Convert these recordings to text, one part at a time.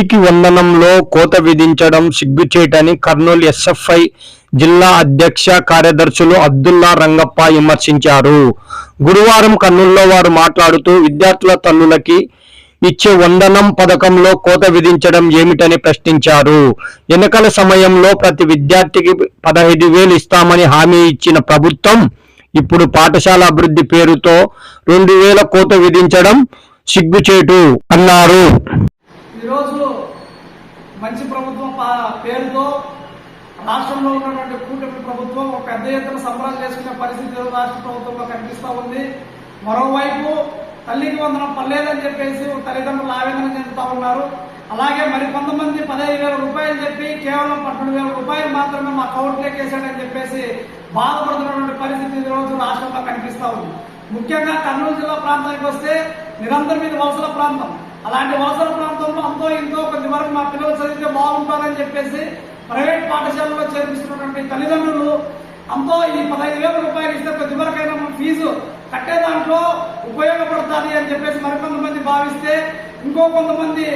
తల్లికి వందనంలో కోత విధించడం సిగ్గుచేటని కర్నూలు ఎస్ఎఫ్ఐ జిల్లా అధ్యక్ష కార్యదర్శులు అబ్దుల్లా రంగప్ప విమర్శించారు. గురువారం కర్నూలులో వారు మాట్లాడుతూ విద్యార్థుల తల్లులకి ఇచ్చే వందనం పథకంలో కోత విధించడం ఏమిటని ప్రశ్నించారు. ఎన్నికల సమయంలో ప్రతి విద్యార్థికి పదహైదు వేలు ఇస్తామని హామీ ఇచ్చిన ప్రభుత్వం ఇప్పుడు పాఠశాల అభివృద్ధి పేరుతో రెండు వేల కోత విధించడం సిగ్గుచేటు అన్నారు. ఈరోజు మంచి ప్రభుత్వం పా- పేరుతో రాష్ట్రంలో ఉన్నటువంటి కూటమి ప్రభుత్వం ఒక పెద్ద ఎత్తున సంబరాలు చేసుకునే పరిస్థితి రాష్ట్ర ప్రభుత్వంలో కనిపిస్తూ ఉంది. మరోవైపు తల్లికి వందనం పర్లేదని చెప్పేసి తల్లిదండ్రులు ఆవేదన చెందుతా ఉన్నారు. అలాగే మరి కొంతమంది పదహైదు వేల రూపాయలు చెప్పి కేవలం పన్నెండు వేల రూపాయలు మాత్రమే మా అకౌంట్లోకి వేసాడని చెప్పేసి బాధపడుతున్నటువంటి పరిస్థితి ఈరోజు రోజు రాష్ట్రంలో కనిపిస్తూ ఉంది. ముఖ్యంగా కర్నూలు జిల్లా ప్రాంతానికి వస్తే నిరంతరం ఇది వలసల ప్రాంతం. అలాంటి వలసల ప్రాంతంలో అంతో ఇంతో కొద్ది వరకు మా బాగుంటుందని చెప్పేసి ప్రైవేట్ పాఠశాలలో చేర్పిస్తున్నటువంటి తల్లిదండ్రులు అంతో ఈ పదహైదు వేల రూపాయలు ఇస్తే కొద్ది వరకైనా ఫీజు కట్టే దాంట్లో ఉపయోగపడుతుంది అని చెప్పేసి మరికొంతమంది భావిస్తే ఇంకో కొంతమంది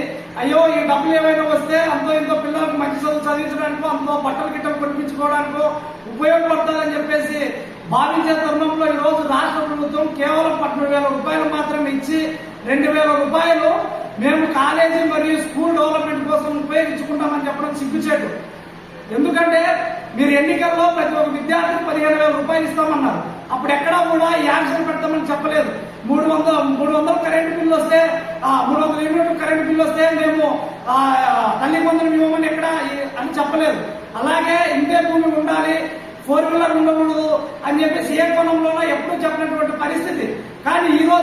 అయ్యో ఈ డబ్బులు ఏమైనా వస్తే అంతో ఇంతో పిల్లలకు మంచి చదువు చదివించడానికో అంతో బట్టలు గిట్టలు కొనిపించుకోవడానికో ఉపయోగపడుతుందని చెప్పేసి భావించే తరుణంలో ఈ రోజు రాష్ట్ర ప్రభుత్వం కేవలం పన్నెండు వేల రూపాయలు మాత్రమే ఇచ్చి రెండు వేల రూపాయలు మేము కాలేజీ మరియు స్కూల్ డెవలప్మెంట్ కోసం ఉపయోగించుకుంటామని చెప్పడం సిగ్గుచేటు. ఎందుకంటే మీరు ఎన్నికల్లో ప్రతి ఒక్క విద్యార్థికి పదిహేను వేల రూపాయలు ఇస్తామన్నారు. అప్పుడు ఎక్కడా కూడా ఈ యాక్షన్ పెడతామని చెప్పలేదు. మూడు వందల మూడు వందల కరెంటు బిల్లు వస్తే ఆ మూడు వందల యూనిట్ కరెంటు బిల్లు వస్తే మేము ఆ తల్లి వందలు ఇవ్వమని ఎక్కడ అని చెప్పలేదు. అలాగే ఇంతే భూమి ఉండాలి ఫోర్ వీలర్ ఉండకూడదు అని చెప్పేసి ఏ కోణంలోనో ఎప్పుడూ చెప్పినటువంటి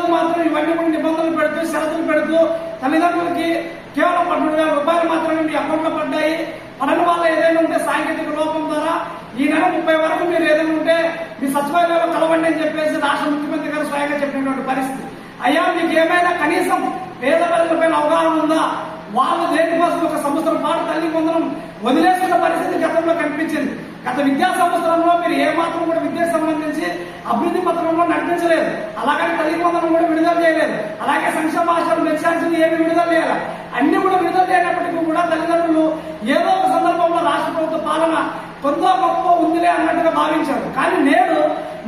కానీ మాత్రం ఇవన్నీ కూడా నిబంధనలు పెడుతూ షరతులు పెడుతూ తల్లిదండ్రులకి కేవలం పన్నెండు వేల రూపాయలు మాత్రమే మీ అకౌంట్లో పడ్డాయి. పడని వల్ల ఏదైనా ఉంటే సాంకేతిక లోపం ద్వారా ఈ నెల ముప్పై వరకు మీరు ఏదైనా ఉంటే మీ సచివాలయంలో కలవండి అని చెప్పేసి రాష్ట్ర ముఖ్యమంత్రి గారు స్వయంగా చెప్పినటువంటి పరిస్థితి. అయ్యా మీకు ఏమైనా కనీసం పేద ప్రజలపైన అవగాహన ఉందా? వాళ్ళు దేనికోసం ఒక సంవత్సరం పాటు తల్లి పొందడం వదిలేస్తున్న పరిస్థితి గతంలో కనిపించింది. గత విద్యా సంవత్సరంలో మీరు ఏ మాత్రం కూడా విద్యకు సంబంధించి అభివృద్ధి పత్రంలో నడిపించలేదు. అలాగని తల్లి వందనం కూడా విడుదల చేయలేదు. అలాగే సంక్షేమ ఆశ్రమం మెచ్చాల్సింది ఏమి విడుదల చేయాలి. అన్ని కూడా విడుదల చేయనప్పటికీ కూడా తల్లిదండ్రులు ఏదో ఒక సందర్భంలో రాష్ట్ర ప్రభుత్వ పాలన కొంత గొప్ప ఉందిలే అన్నట్టుగా భావించారు. కానీ నేడు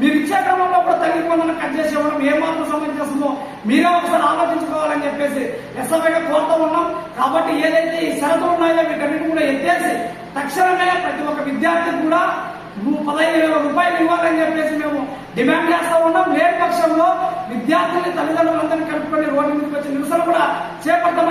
మీరు ఇచ్చే క్రమంలో కూడా తల్లి వందనం కట్ చేసి ఇవ్వడం ఏమాత్రం మాత్రం సమంజసమో మీరే ఒకసారి ఆలోచించుకోవాలని చెప్పేసి ఎస్ఎఫ్ఐగా కోరుతూ ఉన్నాం. కాబట్టి ఏదైతే ఈ షరతులు ఉన్నాయో వీటన్నిటి తక్షణమే ప్రతి ఒక్క విద్యార్థికి కూడా నువ్వు పదహైదు వేల రూపాయలు ఇవ్వాలని చెప్పేసి మేము డిమాండ్ చేస్తా ఉన్నాం. లేని పక్షంలో విద్యార్థుల్ని తల్లిదండ్రులందరినీ కలుపుకొని రోడ్డు మీదకి వచ్చి నిరసన కూడా చేపడతామని